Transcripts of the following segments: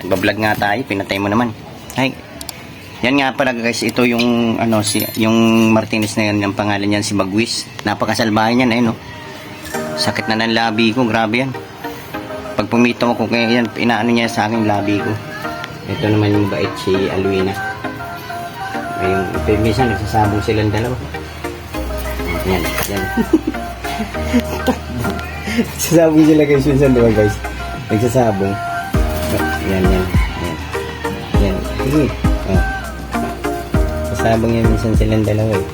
Nagbablog nga tayo, pinatay mo naman. Ay, yan nga pala guys, ito yung ano si yung Martinez na yan, yung pangalan niyan si Bagwis. Napakasalbahe niyan eh no. Sakit na ng labi ko, grabe yan. Pag pumito ako kaya yan, inaano niya sa akin labi ko. Ito naman yung bait si Alwina. Ayun, minsan nagsasabong silang dalawa. Yan, yan. Nagsasabong sila guys, minsan diba guys? Nagsasabong. Yan, yan, yan. Yan, sige. Oh. Nagsasabong yan minsan silang dalawa eh.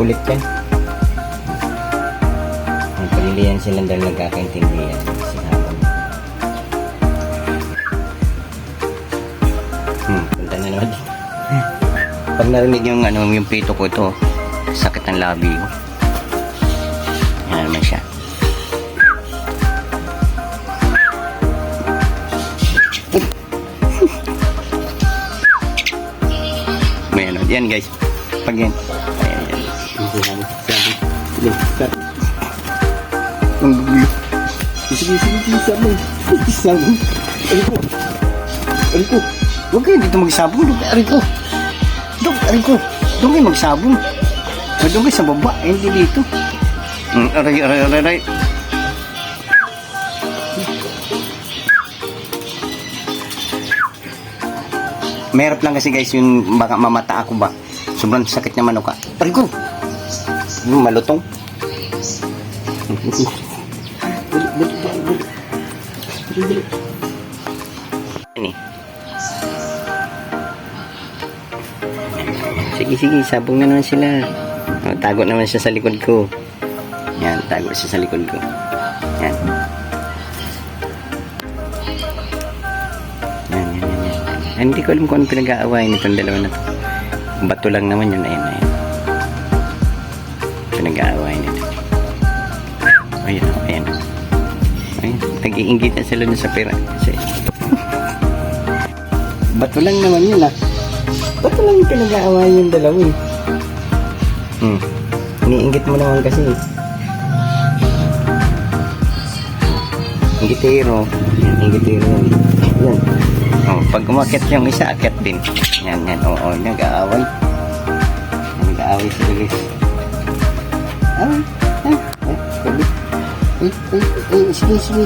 Kulit yan. Ang pagilihan silang dalawa nagkakaintindihan. Sinabong. Hmm, punta na naman dito. Pag narinig yung ano, yung pito ko ito, sakit ng labi ko. Yan guys. Pag yan. Ayan, yan. Ang gulo. Sige, sige, sige, sabong. Sabong. Aliko. Aliko. Huwag kayo dito magsabong. Dok, Aliko. Dok, Aliko. Doon kayo magsabong. O, Doon kayo sa baba. Hindi dito. Mm, aray, aray, aray, aray. Merap lang kasi guys yung baka mamata ako ba. Sobrang sakit niya manuka. Aray ko. Yung malutong. Ini. Sige, sige, sabong na naman sila. O, tago naman siya sa likod ko. Yan, tago siya sa likod ko. Yan, Hindi ko alam kung ano pinag-aawain itong dalawa na to. Bato lang naman yun. Ayan, ayan. Pinag-aawain ito. Ayan, ayan. Ayan, nag-iingit na sila dun sa pera. Kasi, bato lang naman yun ah. Bato lang yung pinag-aawain yung dalawa eh. Hmm. Iniinggit mo naman kasi. Inggitero. Yan, inggitero yan. Oh, pag umakit yung isa, akit din. Yan, yan. Oo, oh, nag-aaway. Nag-aaway sila guys. Ah, ah, ah, sabi. Ay, ay, ay, sige, sige.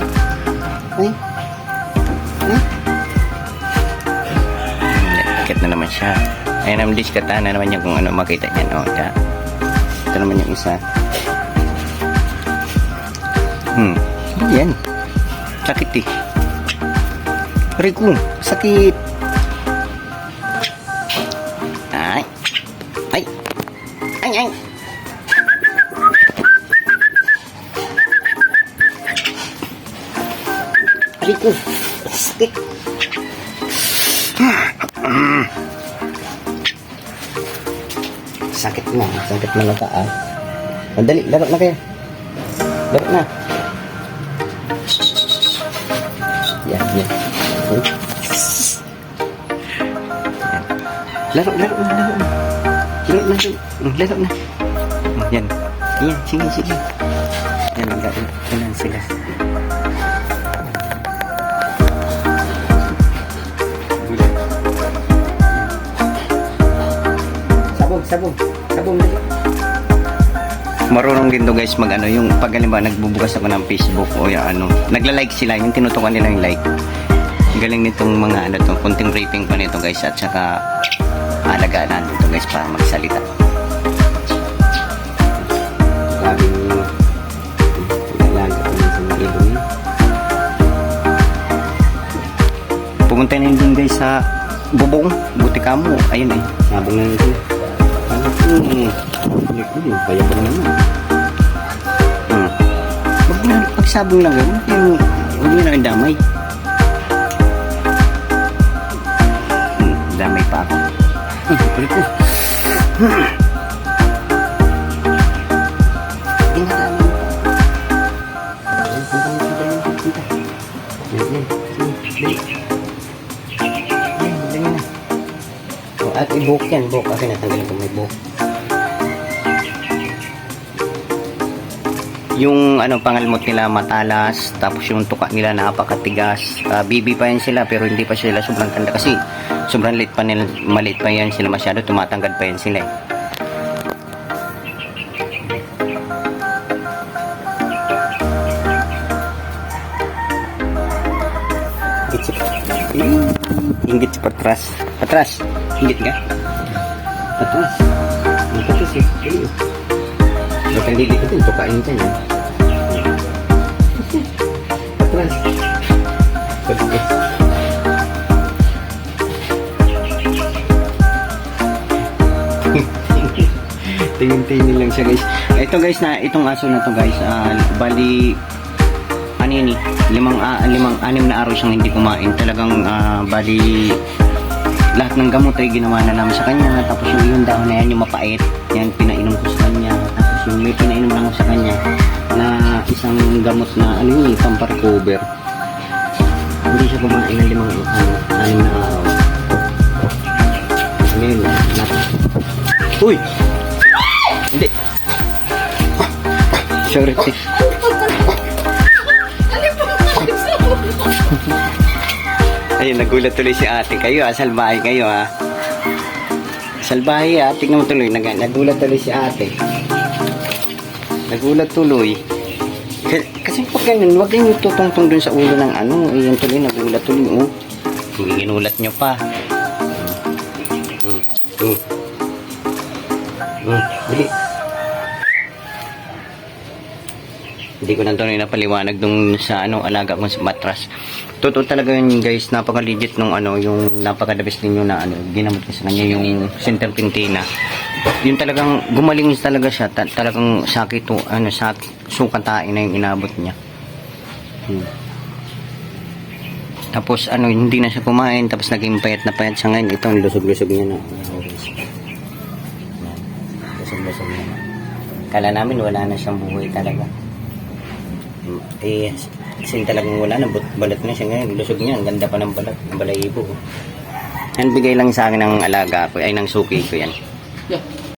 Ay. Ay. Akit na naman siya. Ayun naman diskata na naman niya kung ano makita niya. Oh, siya. Ito naman yung isa. Hmm. Yan. Sakit eh. Rico, sakit. Ay. Ay. Ay, ay. Rico, sakit. Sakit na, sakit na lang ah. Madali, laro na kayo. Laro na. Yan, yan. Uy. Laro, laro na, laro na. Laro na, laro, na. Mm, Yan. Yan, sige, sige. Yan, laro. Yan sila. Sabog, sabog. Sabog na Marunong din to guys mag ano yung pag halimbawa nagbubukas ako ng Facebook o yung ano nagla-like sila yung tinutukan nila yung like galing nitong mga ano to kunting rating pa nito guys at saka alagaan natin to guys para magsalita sabi niyo alaga ko sa mga ibon pumunta na dun guys sa bubong buti ka mo ayun eh sabong na yun ano hmm kaya ko naman. Hmm. Wag na, pagsabong lang yun, huwag yun ang damay. Damay pa ako. Hindi na at i-book yan, book. Kasi natanggalin ko may book. Yung ano pangalmot nila matalas tapos yung tuka nila napakatigas Ah, bibi pa yan sila pero hindi pa sila sobrang tanda kasi sobrang late pa nila maliit pa yan sila masyado tumatangkad pa yan sila eh. Ingit si Patras. Patras, ingit ka? Patras. Ang patras eh. Lili ko din? Tukain ka niya. Patras. Ko. Tingin-tingin lang siya guys. Ito guys na itong aso na to guys. ah, bali ano yun eh, limang, ah, limang, anim na araw siyang hindi kumain. Talagang ah, bali lahat ng gamot ay ginawa na namin sa kanya. Tapos yung yung dahon na yan, yung mapait, yan pinainom ko sa kanya. Yung may pinainom lang sa kanya na isang gamot na ano yun, eh, pampa-recover. Hindi siya kumain ng limang ano, anim na araw. Ano yun? nat- Uy! Hindi. Sorry. Ayun, nagulat tuloy si ate. Kayo ah, salbahe kayo ah. Salbahe ah, tingnan mo tuloy. Nag nagulat tuloy si ate. Nagulat tuloy. Kasi pag ganun, huwag kayong tutungtong dun sa ulo ng ano. Ayun tuloy, nagulat tuloy. Oh. Ginulat nyo pa. Mm. Mm. Mm. Dali. Hindi ko na ito napaliwanag dun sa ano, alaga ko sa matras. Totoo talaga yun guys, napaka-legit nung ano, yung napaka-the-best ninyo na ano, ginamot ko sa kanya yung center pintina. Yung talagang gumaling talaga siya, ta- talagang sakit to, ano, sak sukatain na yung inabot niya. Hmm. Tapos ano, hindi na siya kumain, tapos naging payat na payat siya ngayon. Ito, ang lusog-lusog niya na. Lusog-lusog niya na. Kala namin wala na siyang buhay talaga. Mm, Eh, kasi talagang wala na, balat na siya ngayon. Lusog niya, ang ganda pa ng balat, ng balahibo. Yan, bigay lang sa akin ng alaga ko, ay ng suki ko yan.